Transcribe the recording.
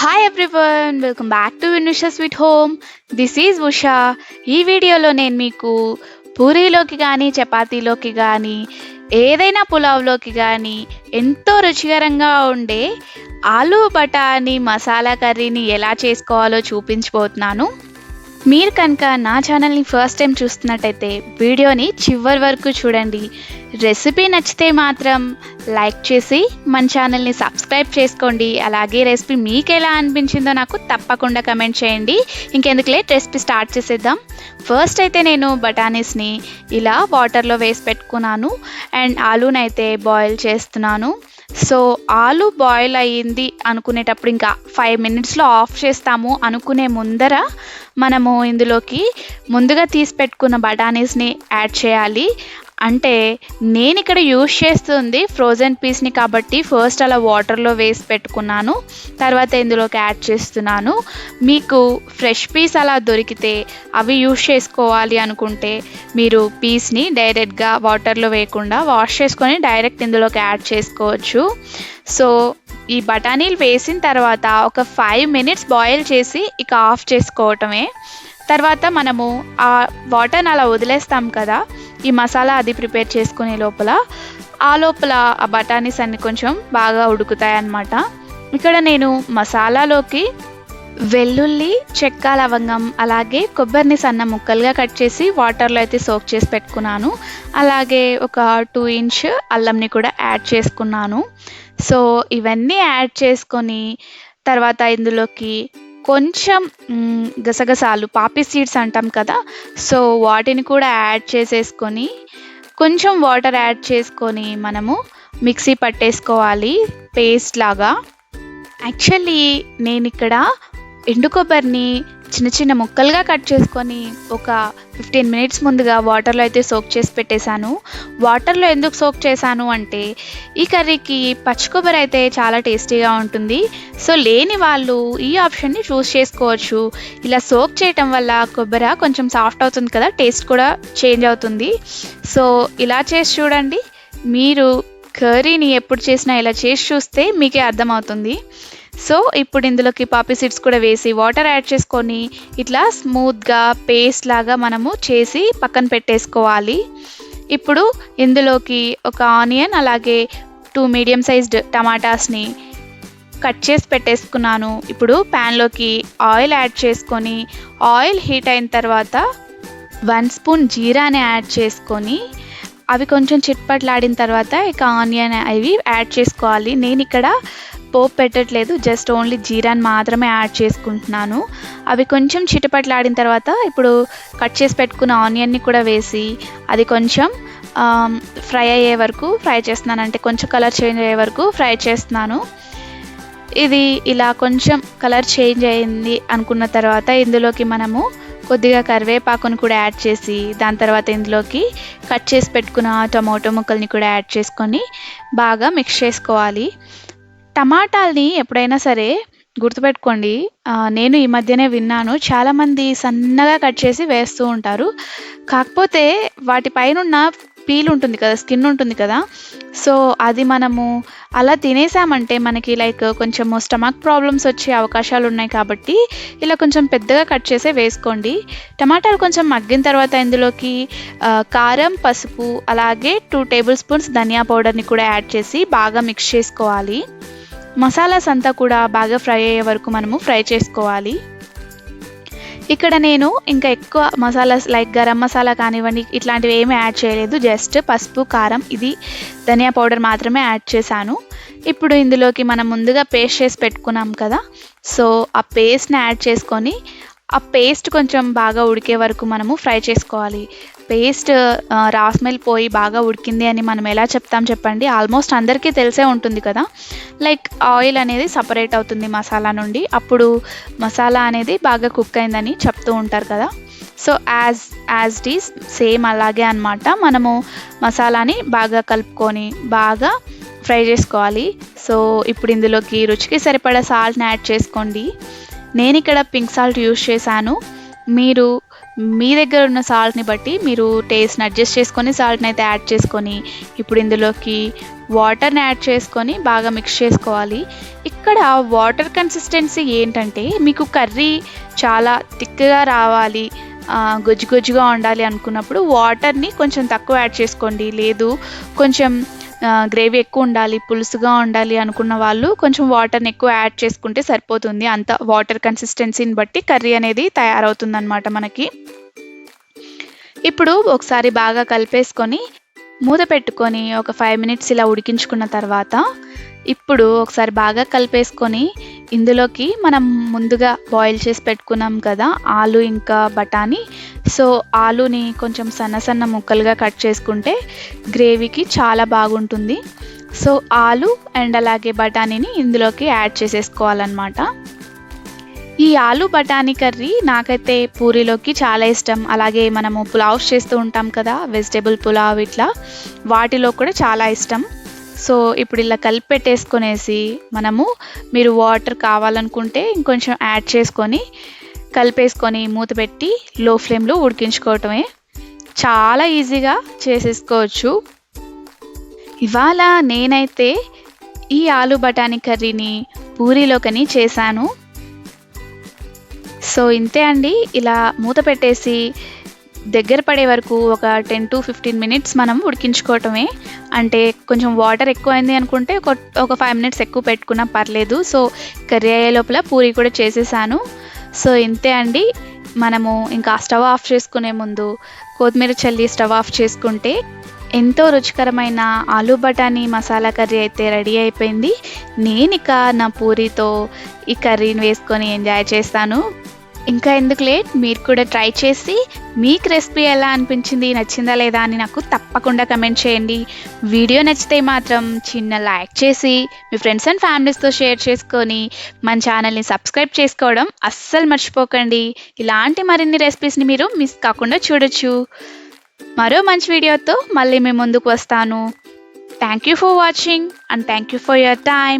Hi everyone welcome back to Vinusha sweet home this is Usha ఈ వీడియోలో నేను మీకు పూరీలోకి కానీ చపాతీలోకి కానీ ఏదైనా పులావ్లోకి కానీ ఎంతో రుచికరంగా ఉండే ఆలు బఠానీ మసాలా కర్రీని ఎలా చేసుకోవాలో చూపించబోతున్నాను. మీరు కనుక నా ఛానల్ని ఫస్ట్ టైం చూస్తున్నట్టయితే వీడియోని చివరి వరకు చూడండి. రెసిపీ నచ్చితే మాత్రం లైక్ చేసి మన ఛానల్ని సబ్స్క్రైబ్ చేసుకోండి. అలాగే రెసిపీ మీకు ఎలా అనిపించిందో నాకు తప్పకుండా కమెంట్ చేయండి. ఇంకెందుకు లేట్ రెసిపీ స్టార్ట్ చేసేద్దాం. ఫస్ట్ అయితే నేను బఠానీస్ని ఇలా వాటర్లో వేసి పెట్టుకున్నాను. అండ్ ఆలూనైతే బాయిల్ చేస్తున్నాను. సో ఆలు బాయిల్ అయ్యింది అనుకునేటప్పుడు ఇంకా ఫైవ్ మినిట్స్లో ఆఫ్ చేస్తాము అనుకునే ముందర మనము ఇందులోకి ముందుగా తీసి పెట్టుకున్న బఠానీస్ని యాడ్ చేయాలి. అంటే నేను ఇక్కడ యూస్ చేస్తుంది ఫ్రోజన్ పీస్ని కాబట్టి ఫస్ట్ అలా వాటర్లో వేసి పెట్టుకున్నాను. తర్వాత ఇందులోకి యాడ్ చేస్తున్నాను. మీకు ఫ్రెష్ పీస్ అలా దొరికితే అవి యూజ్ చేసుకోవాలి అనుకుంటే మీరు పీస్ని డైరెక్ట్గా వాటర్లో వేయకుండా వాష్ చేసుకొని డైరెక్ట్ ఇందులోకి యాడ్ చేసుకోవచ్చు. సో ఈ బఠానీలు వేసిన తర్వాత ఒక ఫైవ్ మినిట్స్ బాయిల్ చేసి ఇక ఆఫ్ చేసుకోవటమే. తర్వాత మనము ఆ వాటర్ని అలా వదిలేస్తాం కదా ఈ మసాలా అది ప్రిపేర్ చేసుకునే లోపల ఆ లోపల ఆ బఠానీస్ అన్ని కొంచెం బాగా ఉడుకుతాయి అన్నమాట ఇక్కడ నేను మసాలాలోకి వెల్లుల్లి చెక్క లవంగం అలాగే కొబ్బరిని సన్న ముక్కలుగా కట్ చేసి వాటర్లో అయితే సోక్ చేసి పెట్టుకున్నాను. అలాగే ఒక టూ ఇంచ్ అల్లంని కూడా యాడ్ చేసుకున్నాను. సో ఇవన్నీ యాడ్ చేసుకొని తర్వాత ఇందులోకి కొంచెం గసగసాలు పాపి సీడ్స్ అంటాం కదా. సో వాటిని కూడా యాడ్ చేసేసుకొని కొంచెం వాటర్ యాడ్ చేసుకొని మనము మిక్సీ పట్టేసుకోవాలి పేస్ట్ లాగా. యాక్చువల్లీ నేను ఇక్కడ ఎండు కొబ్బరిని చిన్న చిన్న ముక్కలుగా కట్ చేసుకొని ఒక ఫిఫ్టీన్ మినిట్స్ ముందుగా వాటర్లో అయితే సోక్ చేసి పెట్టేశాను. వాటర్లో ఎందుకు సోక్ చేశాను అంటే ఈ కర్రీకి పచ్చి కొబ్బరి అయితే చాలా టేస్టీగా ఉంటుంది. సో లేని వాళ్ళు ఈ ఆప్షన్ని చూస్ చేసుకోవచ్చు. ఇలా సోక్ చేయటం వల్ల కొబ్బరి కొంచెం సాఫ్ట్ అవుతుంది కదా టేస్ట్ కూడా చేంజ్ అవుతుంది. సో ఇలా చేసి చూడండి. మీరు కర్రీని ఎప్పుడు చేసినా ఇలా చేసి చూస్తే మీకే అర్థమవుతుంది. సో ఇప్పుడు ఇందులోకి పాపీ సీడ్స్ కూడా వేసి వాటర్ యాడ్ చేసుకొని ఇట్లా స్మూత్గా పేస్ట్ లాగా మనము చేసి పక్కన పెట్టేసుకోవాలి. ఇప్పుడు ఇందులోకి ఒక ఆనియన్ అలాగే టూ మీడియం సైజ్డ్ టమాటాస్ని కట్ చేసి పెట్టేసుకున్నాను. ఇప్పుడు ప్యాన్లోకి ఆయిల్ యాడ్ చేసుకొని ఆయిల్ హీట్ అయిన తర్వాత వన్ స్పూన్ జీరాని యాడ్ చేసుకొని అవి కొంచెం చిట్పట్లాడిన తర్వాత ఇక ఆనియన్ అవి యాడ్ చేసుకోవాలి. నేను ఇక్కడ పోపు పెట్టట్లేదు జస్ట్ ఓన్లీ జీరాని మాత్రమే యాడ్ చేసుకుంటున్నాను. అవి కొంచెం చిటపట్లాడిన తర్వాత ఇప్పుడు కట్ చేసి పెట్టుకున్న ఆనియన్ని కూడా వేసి అది కొంచెం ఫ్రై అయ్యే వరకు ఫ్రై చేస్తున్నాను. అంటే కొంచెం కలర్ చేంజ్ అయ్యే వరకు ఫ్రై చేస్తున్నాను. ఇది ఇలా కొంచెం కలర్ చేంజ్ అయింది అనుకున్న తర్వాత ఇందులోకి మనము కొద్దిగా కరివేపాకును కూడా యాడ్ చేసి దాని తర్వాత ఇందులోకి కట్ చేసి పెట్టుకున్న టొమాటో ముక్కల్ని కూడా యాడ్ చేసుకొని బాగా మిక్స్ చేసుకోవాలి. టమాటాల్ని ఎప్పుడైనా సరే గుర్తుపెట్టుకోండి. నేను ఈ మధ్యనే విన్నాను. చాలామంది సన్నగా కట్ చేసి వేస్తూ ఉంటారు. కాకపోతే వాటిపైనున్న పీల్ ఉంటుంది కదా స్కిన్ ఉంటుంది కదా. సో అది మనము అలా తినేసామంటే మనకి లైక్ కొంచెం స్టమక్ ప్రాబ్లమ్స్ వచ్చే అవకాశాలు ఉన్నాయి కాబట్టి ఇలా కొంచెం పెద్దగా కట్ చేసే వేసుకోండి. టమాటాలు కొంచెం మగ్గిన తర్వాత ఇందులోకి కారం పసుపు అలాగే టూ టేబుల్ స్పూన్స్ ధనియా పౌడర్ని కూడా యాడ్ చేసి బాగా మిక్స్ చేసుకోవాలి. మసాలాస్ అంతా కూడా బాగా ఫ్రై అయ్యే వరకు మనము ఫ్రై చేసుకోవాలి. ఇక్కడ నేను ఇంకా ఎక్కువ మసాలాస్ లైక్ గరం మసాలా కానివ్వండి ఇట్లాంటివి ఏమీ యాడ్ చేయలేదు. జస్ట్ పసుపు కారం ఇది ధనియా పౌడర్ మాత్రమే యాడ్ చేశాను. ఇప్పుడు ఇందులోకి మనం ముందుగా పేస్ట్ చేసి పెట్టుకున్నాం కదా సో ఆ పేస్ట్ని యాడ్ చేసుకొని ఆ పేస్ట్ కొంచెం బాగా ఉడికే వరకు మనము ఫ్రై చేసుకోవాలి. పేస్ట్ రాస్మెల్ పోయి బాగా ఉడికింది అని మనం ఎలా చెప్తాం చెప్పండి? ఆల్మోస్ట్ అందరికీ తెలిసే ఉంటుంది కదా? లైక్ ఆయిల్ అనేది సపరేట్ అవుతుంది మసాలా నుండి. అప్పుడు మసాలా అనేది బాగా కుక్ అయిందని చెప్తూ ఉంటారు కదా? So as as this is same అలాగే అన్నమాట. మనము మసాలాని బాగా కలుపుకొని బాగా ఫ్రై చేసుకోవాలి. సో ఇప్పుడు ఇందులోకి రుచికి సరిపడా సాల్ట్ని యాడ్ చేసుకోండి. నేను ఇక్కడ పింక్ సాల్ట్ యూస్ చేశాను. మీరు మీ దగ్గర ఉన్న సాల్ట్ని బట్టి మీరు టేస్ట్ని అడ్జస్ట్ చేసుకొని సాల్ట్ని అయితే యాడ్ చేసుకొని ఇప్పుడు ఇందులోకి వాటర్ని యాడ్ చేసుకొని బాగా మిక్స్ చేసుకోవాలి. ఇక్కడ వాటర్ కన్సిస్టెన్సీ ఏంటంటే మీకు కర్రీ చాలా థిక్గా రావాలి గొజ్జు గొజ్జుగా ఉండాలి అనుకున్నప్పుడు వాటర్ని కొంచెం తక్కువ యాడ్ చేసుకోండి. లేదు కొంచెం గ్రేవీ ఎక్కువ ఉండాలి పులుసుగా ఉండాలి అనుకున్న వాళ్ళు కొంచెం వాటర్ని ఎక్కువ యాడ్ చేసుకుంటే సరిపోతుంది. అంత వాటర్ కన్సిస్టెన్సీని బట్టి కర్రీ అనేది తయారవుతుందన్నమాట మనకి. ఇప్పుడు ఒకసారి బాగా కలిపేసుకొని మూత పెట్టుకొని ఒక ఫైవ్ మినిట్స్ ఇలా ఉడికించుకున్న తర్వాత ఇప్పుడు ఒకసారి బాగా కలిపేసుకొని ఇందులోకి మనం ముందుగా బాయిల్ చేసి పెట్టుకున్నాం కదా ఆలు ఇంకా బఠానీ. సో ఆలుని కొంచెం సన్న సన్న ముక్కలుగా కట్ చేసుకుంటే గ్రేవీకి చాలా బాగుంటుంది. సో ఆలు అండ్ అలాగే బఠానీని ఇందులోకి యాడ్ చేసేసుకోవాలన్నమాట. ఈ ఆలు బఠానీ కర్రీ నాకైతే పూరీలోకి చాలా ఇష్టం. అలాగే మనము పులావ్స్ చేస్తూ ఉంటాం కదా వెజిటేబుల్ పులావ్ ఇట్లా వాటిలో కూడా చాలా ఇష్టం. సో ఇప్పుడు ఇలా కలిపి పెట్టేసుకొనేసి మనము మీరు వాటర్ కావాలనుకుంటే ఇంకొంచెం యాడ్ చేసుకొని కలిపేసుకొని మూత పెట్టి లో ఫ్లేమ్లో ఉడికించుకోవటమే. చాలా ఈజీగా చేసేసుకోవచ్చు. ఇవాళ నేనైతే ఈ ఆలు బఠానీ కర్రీని పూరీలోకని చేశాను. సో ఇంతే అండి. ఇలా మూత పెట్టేసి దగ్గర పడే వరకు ఒక టెన్ టు ఫిఫ్టీన్ మినిట్స్ మనం ఉడికించుకోవటమే. అంటే కొంచెం వాటర్ ఎక్కువైంది అనుకుంటే ఒక ఒక ఫైవ్ మినిట్స్ ఎక్కువ పెట్టుకున్నా పర్లేదు. సో కర్రీ అయ్యే లోపల పూరి కూడా చేసేసాను. సో ఇంతే అండి. మనము ఇంకా స్టవ్ ఆఫ్ చేసుకునే ముందు కొత్తిమీర చల్లి స్టవ్ ఆఫ్ చేసుకుంటే ఎంతో రుచికరమైన ఆలు బఠానీ మసాలా కర్రీ అయితే రెడీ అయిపోయింది. నేను ఇక నా పూరితో ఈ కర్రీని వేసుకొని ఎంజాయ్ చేస్తాను. ఇంకా ఎందుకు లేట్ మీరు కూడా ట్రై చేసి మీకు రెసిపీ ఎలా అనిపించింది నచ్చిందా లేదా అని నాకు తప్పకుండా కమెంట్ చేయండి. వీడియో నచ్చితే మాత్రం చిన్న లైక్ చేసి మీ ఫ్రెండ్స్ అండ్ ఫ్యామిలీస్తో షేర్ చేసుకొని మన ఛానల్ని సబ్స్క్రైబ్ చేసుకోవడం అస్సలు మర్చిపోకండి. ఇలాంటి మరిన్ని రెసిపీస్ని మీరు మిస్ కాకుండా చూడొచ్చు. మరో మంచి వీడియోతో మళ్ళీ మేము ముందుకు వస్తాను. Thank you for watching and thank you for your time